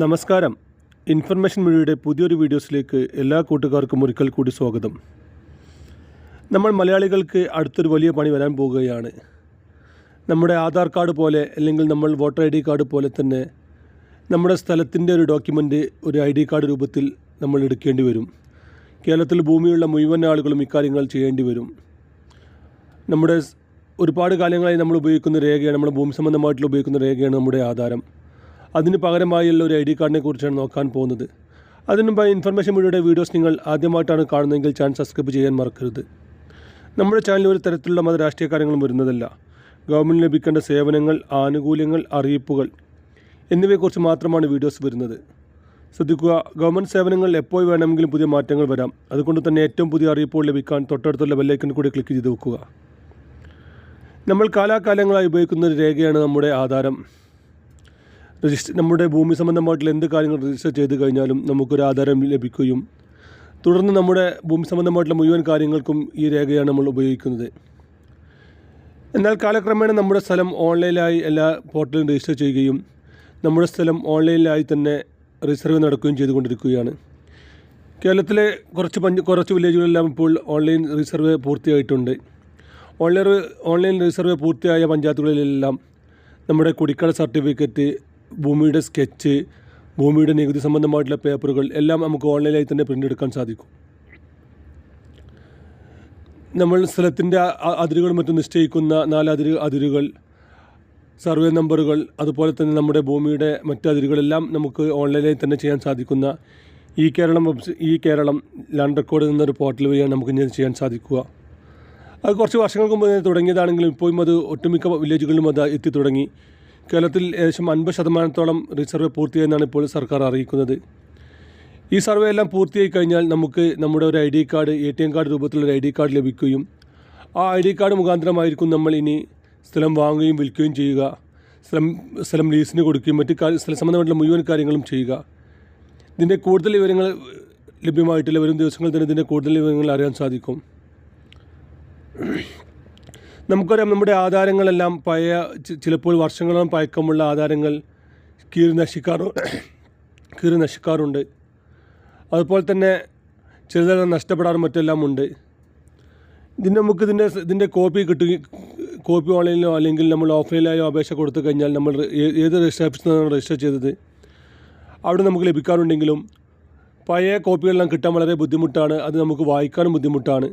നമസ്കാരം. ഇൻഫർമേഷൻ മീഡിയയുടെ പുതിയൊരു വീഡിയോസിലേക്ക് എല്ലാ കൂട്ടുകാർക്കും ഒരിക്കൽ കൂടി സ്വാഗതം. നമ്മൾ മലയാളികൾക്ക് അടുത്തൊരു വലിയ പണി വരാൻ പോവുകയാണ്. നമ്മുടെ ആധാർ കാർഡ് പോലെ അല്ലെങ്കിൽ നമ്മൾ വോട്ടർ ഐ ഡി കാർഡ് പോലെ തന്നെ നമ്മുടെ സ്ഥലത്തിന്റെ ഒരു ഡോക്യുമെന്റ് ഒരു ഐ ഡി കാർഡ് രൂപത്തിൽ നമ്മൾ എടുക്കേണ്ടി വരും. കേരളത്തിൽ ഭൂമിയുള്ള മുഴുവൻ ആളുകളും ഇക്കാര്യങ്ങൾ ചെയ്യേണ്ടി വരും. നമ്മുടെ ഒരുപാട് കാലങ്ങളായി നമ്മൾ ഉപയോഗിക്കുന്ന രേഖയാണ് നമ്മുടെ ഭൂമി സംബന്ധമായിട്ടുള്ള ഉപയോഗിക്കുന്ന രേഖയാണ് നമ്മുടെ ആധാരം. അതിന് പകരമായുള്ള ഒരു ഐ ഡി കാർഡിനെ കുറിച്ചാണ് നോക്കാൻ പോകുന്നത്. അതിനു മുമ്പ് ഇൻഫർമേഷൻ മീഡിയയുടെ വീഡിയോസ് നിങ്ങൾ ആദ്യമായിട്ടാണ് കാണുന്നതെങ്കിൽ ചാനൽ സബ്സ്ക്രൈബ് ചെയ്യാൻ മറക്കരുത്. നമ്മുടെ ചാനലിൽ ഒരു തരത്തിലുള്ള മത രാഷ്ട്രീയ കാര്യങ്ങളും വരുന്നതല്ല. ഗവൺമെന്റ് ലഭിക്കേണ്ട സേവനങ്ങൾ ആനുകൂല്യങ്ങൾ അറിയിപ്പുകൾ എന്നിവയെക്കുറിച്ച് മാത്രമാണ് വീഡിയോസ് വരുന്നത്. ശ്രദ്ധിക്കുക ഗവൺമെന്റ് സേവനങ്ങൾ എപ്പോൾ വേണമെങ്കിലും പുതിയ മാറ്റങ്ങൾ വരാം. അതുകൊണ്ട് തന്നെ ഏറ്റവും പുതിയ അറിയിപ്പുകൾ ലഭിക്കാൻ തൊട്ടടുത്തുള്ള ബെല്ലൈക്കൺ കൂടി ക്ലിക്ക് ചെയ്ത് വെക്കുക. നമ്മൾ കാലാകാലങ്ങളായി ഉപയോഗിക്കുന്ന ഒരു രേഖയാണ് നമ്മുടെ ആധാരം. രജിസ്റ്റർ നമ്മുടെ ഭൂമി സംബന്ധമായിട്ടുള്ള എന്ത് കാര്യങ്ങൾ രജിസ്റ്റർ ചെയ്ത് കഴിഞ്ഞാലും നമുക്കൊരു ആധാരം ലഭിക്കുകയും തുടർന്ന് നമ്മുടെ ഭൂമി സംബന്ധമായിട്ടുള്ള മുഴുവൻ കാര്യങ്ങൾക്കും ഈ രേഖയാണ് നമ്മൾ ഉപയോഗിക്കുന്നത്. എന്നാൽ കാലക്രമേണ നമ്മുടെ സ്ഥലം ഓൺലൈനിലായി എല്ലാ പോർട്ടലും രജിസ്റ്റർ ചെയ്യുകയും നമ്മുടെ സ്ഥലം ഓൺലൈനിലായി തന്നെ റിസർവ് നടക്കുകയും ചെയ്തുകൊണ്ടിരിക്കുകയാണ്. കേരളത്തിലെ കുറച്ച് പഞ്ച് കുറച്ച് വില്ലേജുകളെല്ലാം ഇപ്പോൾ ഓൺലൈൻ റിസർവ് പൂർത്തിയായിട്ടുണ്ട്. ഓൺലൈൻ ഓൺലൈൻ റിസർവ് പൂർത്തിയായ പഞ്ചായത്തുകളിലെല്ലാം നമ്മുടെ കുടിക്കട സർട്ടിഫിക്കറ്റ് ഭൂമിയുടെ സ്കെച്ച് ഭൂമിയുടെ നികുതി സംബന്ധമായിട്ടുള്ള പേപ്പറുകൾ എല്ലാം നമുക്ക് ഓൺലൈനായി തന്നെ പ്രിന്റ് എടുക്കാൻ സാധിക്കും. നമ്മൾ സ്ഥലത്തിന്റെ അതിരുകളും മറ്റും നിശ്ചയിക്കുന്ന നാല് അതിര് അതിരുകൾ സർവേ നമ്പറുകൾ അതുപോലെ തന്നെ നമ്മുടെ ഭൂമിയുടെ മറ്റ് അതിരുകളെല്ലാം നമുക്ക് ഓൺലൈനായി തന്നെ ചെയ്യാൻ സാധിക്കുന്ന ഈ കേരളം വെബ്സ് ഈ കേരളം ലാൻഡ് റെക്കോർഡ് എന്നൊരു പോർട്ടൽ വഴിയാണ് നമുക്ക് ഇനി ചെയ്യാൻ സാധിക്കുക. അത് കുറച്ച് വർഷങ്ങൾക്ക് മുമ്പ് തുടങ്ങിയതാണെങ്കിലും ഇപ്പോഴും അത് ഒട്ടുമിക്ക വില്ലേജുകളിലും അത് എത്തി തുടങ്ങി. കേരളത്തിൽ ഏകദേശം അൻപത് ശതമാനത്തോളം റിസർവേ പൂർത്തിയായെന്നാണ് ഇപ്പോൾ സർക്കാർ അറിയിക്കുന്നത്. ഈ സർവേ എല്ലാം പൂർത്തിയായി കഴിഞ്ഞാൽ നമുക്ക് നമ്മുടെ ഒരു I D card A T M card രൂപത്തിലുള്ള ഒരു ഐ ഡി കാർഡ് ലഭിക്കുകയും ആ ഐ ഡി കാർഡ് മുഖാന്തരമായിരിക്കും നമ്മൾ ഇനി സ്ഥലം വാങ്ങുകയും വിൽക്കുകയും ചെയ്യുക. സ്ഥലം സ്ഥലം ലീസിന് കൊടുക്കുകയും മറ്റ് കാര്യ സ്ഥല സംബന്ധമായിട്ടുള്ള മുഴുവൻ കാര്യങ്ങളും ചെയ്യുക. ഇതിന്റെ കൂടുതൽ വിവരങ്ങൾ ലഭ്യമായിട്ടില്ല. വരും ദിവസങ്ങളിൽ തന്നെ ഇതിന്റെ കൂടുതൽ വിവരങ്ങൾ അറിയാൻ സാധിക്കും. നമുക്കറിയാം നമ്മുടെ ആധാരങ്ങളെല്ലാം പഴയ ചിലപ്പോൾ വർഷങ്ങളോളം പഴക്കമുള്ള ആധാരങ്ങൾ കീറി നശിക്കാറു കീറി നശിക്കാറുണ്ട്. അതുപോലെ തന്നെ ചിലതെല്ലാം നഷ്ടപ്പെടാറും മറ്റെല്ലാം ഉണ്ട്. ഇതിന് നമുക്ക് ഇതിന്റെ ഇതിന്റെ കോപ്പി കിട്ടുക കോപ്പി ഓൺലൈനിലോ അല്ലെങ്കിൽ നമ്മൾ ഓഫ്ലൈനിലായോ അപേക്ഷ കൊടുത്തു കഴിഞ്ഞാൽ നമ്മൾ ഏത് രജിസ്റ്റർ ഓഫീസിൽ നിന്നാണ് രജിസ്റ്റർ ചെയ്തത് അവിടെ നമുക്ക് ലഭിക്കാറുണ്ടെങ്കിലും പഴയ കോപ്പികളെല്ലാം കിട്ടാൻ വളരെ ബുദ്ധിമുട്ടാണ്. അത് നമുക്ക് വായിക്കാനും ബുദ്ധിമുട്ടാണ്.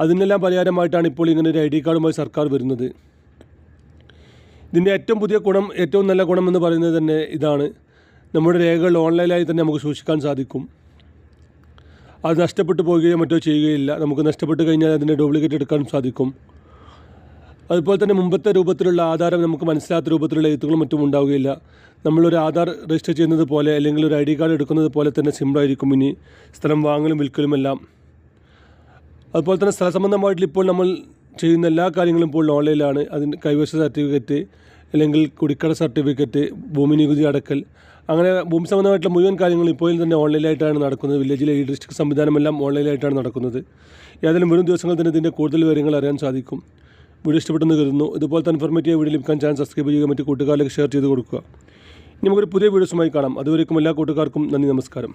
അതിനെല്ലാം പരിഹാരമായിട്ടാണ് ഇപ്പോൾ ഇങ്ങനെ ഒരു ഐ ഡി കാർഡുമായി സർക്കാർ വരുന്നത്. ഇതിന്റെ ഏറ്റവും പുതിയ ഗുണം ഏറ്റവും നല്ല ഗുണം എന്ന് പറയുന്നത് തന്നെ ഇതാണ്. നമ്മുടെ രേഖകൾ ഓൺലൈനായി തന്നെ നമുക്ക് സൂക്ഷിക്കാൻ സാധിക്കും. അത് നഷ്ടപ്പെട്ടു പോവുകയോ മറ്റോ ചെയ്യുകയില്ല. നമുക്ക് നഷ്ടപ്പെട്ട് കഴിഞ്ഞാൽ അതിന്റെ ഡ്യൂപ്ലിക്കേറ്റ് എടുക്കാൻ സാധിക്കും. അതുപോലെ തന്നെ മുമ്പത്തെ രൂപത്തിലുള്ള ആധാരം നമുക്ക് മനസ്സിലാത്ത രൂപത്തിലുള്ള എഴുത്തുകളും മറ്റും ഉണ്ടാവുകയില്ല. നമ്മളൊരു ആധാർ രജിസ്റ്റർ ചെയ്യുന്നത് പോലെ അല്ലെങ്കിൽ ഒരു ഐ ഡി കാർഡ് എടുക്കുന്നത് പോലെ തന്നെ സിമ്പിളായിരിക്കും. ഇനി സ്ഥലം വാങ്ങലും വിൽക്കലും എല്ലാം. അതുപോലെ തന്നെ സ്ഥല സംബന്ധമായിട്ടുള്ള ഇപ്പോൾ നമ്മൾ ചെയ്യുന്ന എല്ലാ കാര്യങ്ങളും ഇപ്പോൾ ഓൺലൈനിലാണ്. അതിന്റെ കൈവശ സർട്ടിഫിക്കറ്റ് അല്ലെങ്കിൽ കുടിക്കട സർട്ടിഫിക്കറ്റ് ഭൂമി നികുതി അടക്കൽ അങ്ങനെ ഭൂമി സംബന്ധമായിട്ടുള്ള മുഴുവൻ കാര്യങ്ങളും ഇപ്പോൾ തന്നെ ഓൺലൈനായിട്ടാണ് നടക്കുന്നത്. വില്ലേജിലെ ഈ ഡിസ്ട്രിക്ട് സംവിധാനമെല്ലാം ഓൺലൈനായിട്ടാണ് നടക്കുന്നത്. ഏതായാലും വരും ദിവസങ്ങളിൽ തന്നെ ഇതിന്റെ കൂടുതൽ വിവരങ്ങൾ അറിയാൻ സാധിക്കും. വീഡിയോ ഇഷ്ടപ്പെട്ടെന്ന് കരുതുന്നു. ഇതുപോലത്തെ ഇൻഫോർമേറ്റീവ് വീഡിയോ ലഭിക്കാൻ ചാനൽ സബ്സ്ക്രൈബ് ചെയ്യുക മറ്റു കൂട്ടുകാരിലേക്ക് ഷെയർ ചെയ്ത് കൊടുക്കുക. ഇനി നമുക്കൊരു പുതിയ വീഡിയോസുമായി കാണാം. അതുവരേക്കും എല്ലാ കൂട്ടുകാർക്കും നന്ദി നമസ്കാരം.